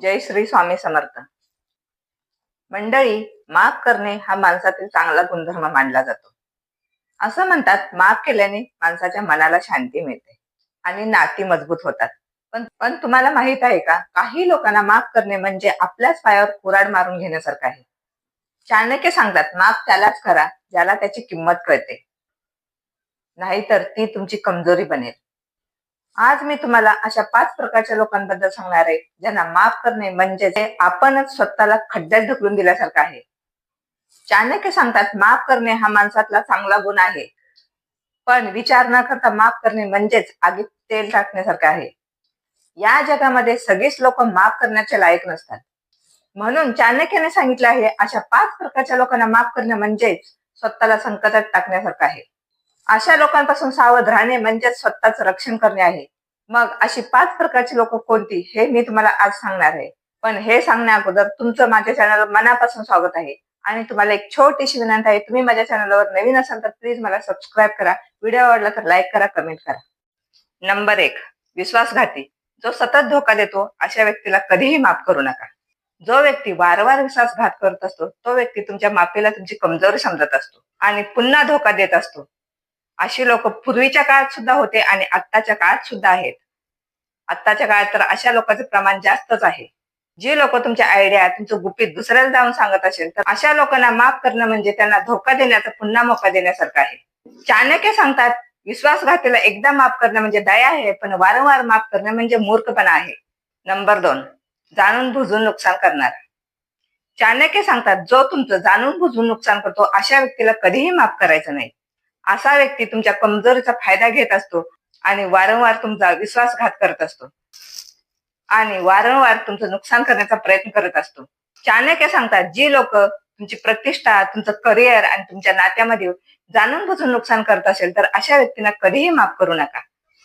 जय श्री स्वामी समर्थ. मंडळी माफ करणे हा माणसातील चांगला गुणधर्म मानला जातो. असं म्हणतात माफ केल्याने माणसाच्या मनाला शांती मिळते आणि नाती मजबूत होतात. पण पण तुम्हाला माहीत आहे का काही लोकांना माफ करणे म्हणजे आपल्याच पायावर कुराड मारून घेण्यासारखं आहे. चाणक्य सांगतात माफ त्यालाच करा ज्याला त्याची किंमत कळते. नाहीतर ती तुमची कमजोरी बनेल. आज मी तुम्हाला अशा पाच प्रकारच्या लोकांबद्दल सांगणार आहे. ज्यांना माफ करणे म्हणजे आपणच स्वतःला खड्ड्यात ढकलून दिल्यासारखं आहे. चाणक्य सांगतात माफ करणे हा माणसातला चांगला गुण आहे. पण विचार न करता माफ करणे म्हणजेच आगीत तेल टाकण्यासारखं आहे. या जगामध्ये सगळीच लोक माफ करण्याचे लायक नसतात. म्हणून चाणक्याने सांगितलं आहे अशा पाच प्रकारच्या लोकांना माफ करणे म्हणजेच स्वतःला संकटात टाकण्यासारखं आहे. अशा लोकांपासून सावध राहणे म्हणजेच स्वतःच रक्षण करणे आहे. मग अशी पाच प्रकारची लोक कोणती हे मी तुम्हाला आज सांगणार आहे. पण हे सांगण्या अगोदर तुमचं माझ्या चॅनल मनापासून स्वागत आहे. आणि तुम्हाला एक छोटीशी विनंती आहे तुम्ही माझ्या चॅनलवर नवीन असाल तर प्लीज मला सबस्क्राईब करा. व्हिडिओ आवडला तर लाईक करा कमेंट करा. नंबर एक विश्वासघाती. जो सतत धोका देतो अशा व्यक्तीला कधीही माफ करू नका. जो व्यक्ती वारंवार विश्वासघात करत असतो तो व्यक्ती तुमच्या माफीला तुमची कमजोरी समजत असतो आणि पुन्हा धोका देत असतो. अशी लोक पूर्वीच्या काळात सुद्धा होते आणि आत्ताच्या काळात सुद्धा आहेत. आत्ताच्या काळात तर अशा लोकांचे प्रमाण जास्तच आहे. जे लोक तुमच्या आयडिया तुमचं गुपित दुसऱ्याला जाऊन सांगत असेल तर अशा लोकांना माफ करणं म्हणजे त्यांना धोका देण्याचा पुन्हा मोका देण्यासारखं आहे. चाणक्य सांगतात विश्वासघातीला एकदा माफ करणं म्हणजे दया आहे पण वारंवार माफ करणं म्हणजे मूर्खपणा आहे. नंबर दोन जाणून बुजून नुकसान करणार. चाणक्य सांगतात जो तुमचं जाणून बुजून नुकसान करतो अशा व्यक्तीला कधीही माफ करायचं नाही. असा व्यक्ती तुमच्या कमजोरीचा फायदा घेत असतो आणि वारंवार तुमचा विश्वासघात करत असतो. आणि वारंवार तुमचं नुकसान करण्याचा प्रयत्न करत असतो. चाणक्य सांगतात जी लोक तुमची प्रतिष्ठा तुमचं करिअर आणि तुमच्या नात्यामध्ये जाणून बुजून नुकसान करत असेल तर अशा व्यक्तींना कधीही माफ करू नका.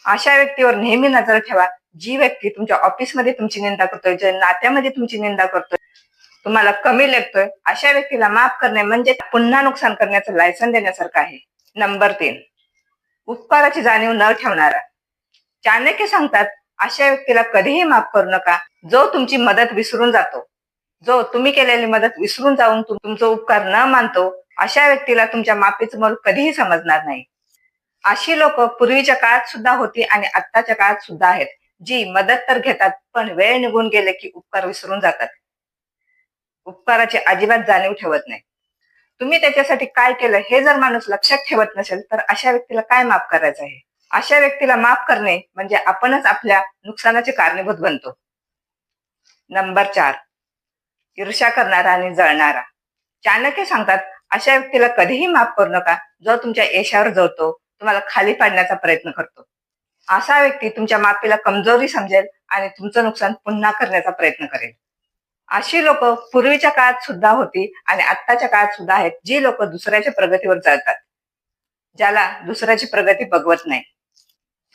अशा व्यक्तीवर नेहमी नजर ठेवा. जी व्यक्ती तुमच्या ऑफिसमध्ये तुमची निंदा करतोय जे नात्यामध्ये तुमची निंदा करतोय तुम्हाला कमी लेखतोय अशा व्यक्तीला माफ करणे म्हणजे पुन्हा नुकसान करण्याचं लायसन देण्यासारखं आहे. नंबर तीन. उपकाराची जाणीव न ठेवणारा. चाणक्य सांगतात अशा व्यक्तीला कधीही माफ करू नका. जो तुमची मदत विसरून जातो जो तुम्ही केलेली मदत विसरून जाऊन तुम- तुमचा उपकार न मानतो अशा व्यक्तीला तुमच्या माफीचं मोल कधीही समजणार नाही. अशी लोक पूर्वीच्या काळात सुद्धा होती आणि आत्ताच्या काळात सुद्धा आहेत जी मदत तर घेतात पण वेळ निघून गेले की उपकार विसरून जातात. उपकाराची अजिबात जाणीव ठेवत नाही. तुम्ही त्याच्यासाठी काय केलं हे जर माणूस लक्षात ठेवत नसेल तर अशा व्यक्तीला काय माफ करायचं आहे? अशा व्यक्तीला माफ करणे म्हणजे आपणच आपल्या नुकसानाचे कारणीभूत बनतो. नंबर चार ईर्ष्या करणारा आणि जळणारा. चाणक्य सांगतात अशा व्यक्तीला कधीही माफ करू नका जो तुमच्या यशावर जळतो तुम्हाला खाली पाडण्याचा प्रयत्न करतो. असा व्यक्ती तुमच्या माफीला कमजोरी समजेल आणि तुमचं नुकसान पुन्हा करण्याचा प्रयत्न करेल. अशी लोक पूर्वीच्या काळात सुद्धा होती आणि आत्ताच्या काळात सुद्धा आहेत जी लोक दुसऱ्याच्या प्रगतीवर जळतात ज्याला दुसऱ्याची प्रगती बघवत नाही.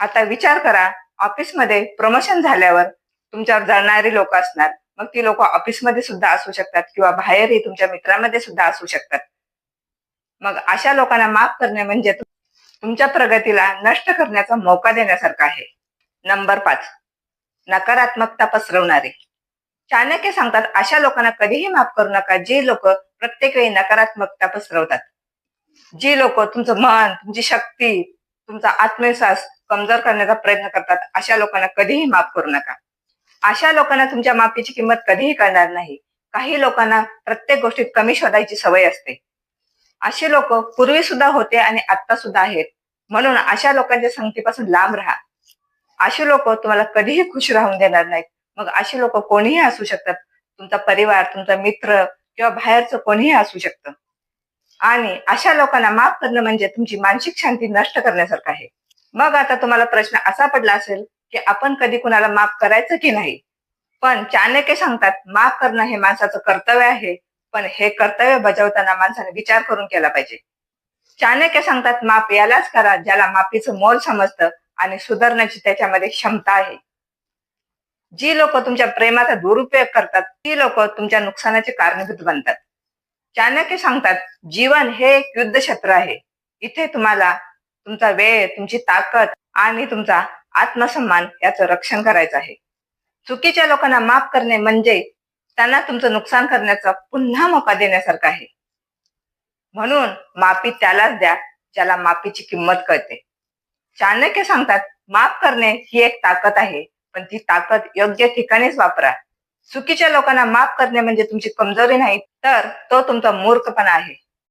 आता विचार करा ऑफिसमध्ये प्रमोशन झाल्यावर तुमच्यावर जळणारी लोक असणार मग ती लोक ऑफिसमध्ये सुद्धा असू शकतात किंवा बाहेरही तुमच्या मित्रांमध्ये सुद्धा असू शकतात. मग अशा लोकांना माफ करणे म्हणजे तुमच्या प्रगतीला नष्ट करण्याचा मौका देण्यासारखा आहे. नंबर पाच नकारात्मकता पसरवणारे. चाणक्य सांगतात अशा लोकांना कधीही माफ करू नका. जे लोक प्रत्येक वेळी नकारात्मकता पसरवतात. जे लोक तुमचं मन तुमची शक्ती तुमचा आत्मविश्वास कमजोर करण्याचा प्रयत्न करतात अशा लोकांना कधीही माफ करू नका. अशा लोकांना तुमच्या माफीची किंमत कधीही करणार नाही. काही लोकांना प्रत्येक गोष्टीत कमी शोधायची सवय असते. असे लोक पूर्वी सुद्धा होते आणि आता सुद्धा आहेत. म्हणून अशा लोकांच्या संगतीपासून लांब राहा. अशी लोक तुम्हाला कधीही खुश राहून देणार नाहीत. मग अशी लोक कोणीही असू शकतात. तुमचा परिवार तुमचा मित्र किंवा बाहेरचं कोणीही असू शकतं. आणि अशा लोकांना माफ करणं म्हणजे तुमची मानसिक शांती नष्ट करण्यासारखं आहे. मग आता तुम्हाला प्रश्न असा पडला असेल की आपण कधी कुणाला माफ करायचं की नाही? पण चाणक्य सांगतात माफ करणं हे माणसाचं कर्तव्य आहे पण हे कर्तव्य बजावताना माणसाने विचार करून केला पाहिजे. चाणक्य सांगतात माफ यालाच करा ज्याला माफीचं मोल समजतं आणि सुधारण्याची त्याच्यामध्ये क्षमता आहे. जी लोक तुमच्या प्रेमाचा दुरुपयोग करतात ती लोक तुमच्या नुकसानाचे कारणीभूत बनतात. चाणक्य सांगतात जीवन हे एक युद्ध क्षेत्र आहे. इथे तुम्हाला तुमचा वेळ तुमची ताकद आणि तुमचा आत्मसन्मान याचं रक्षण करायचं आहे. चुकीच्या लोकांना माफ करणे म्हणजे त्यांना तुमचं नुकसान करण्याचा पुन्हा मोका देण्यासारखं आहे. म्हणून माफी त्यालाच द्या ज्याला माफीची किंमत कळते. चाणक्य सांगतात माफ करणे ही एक ताकद आहे. पण ती ताकद योग्य ठिकाणीच वापरा. चुकीच्या लोकांना माफ करणे म्हणजे तुमची कमजोरी नाही तर तो तुमचा मूर्खपणा आहे.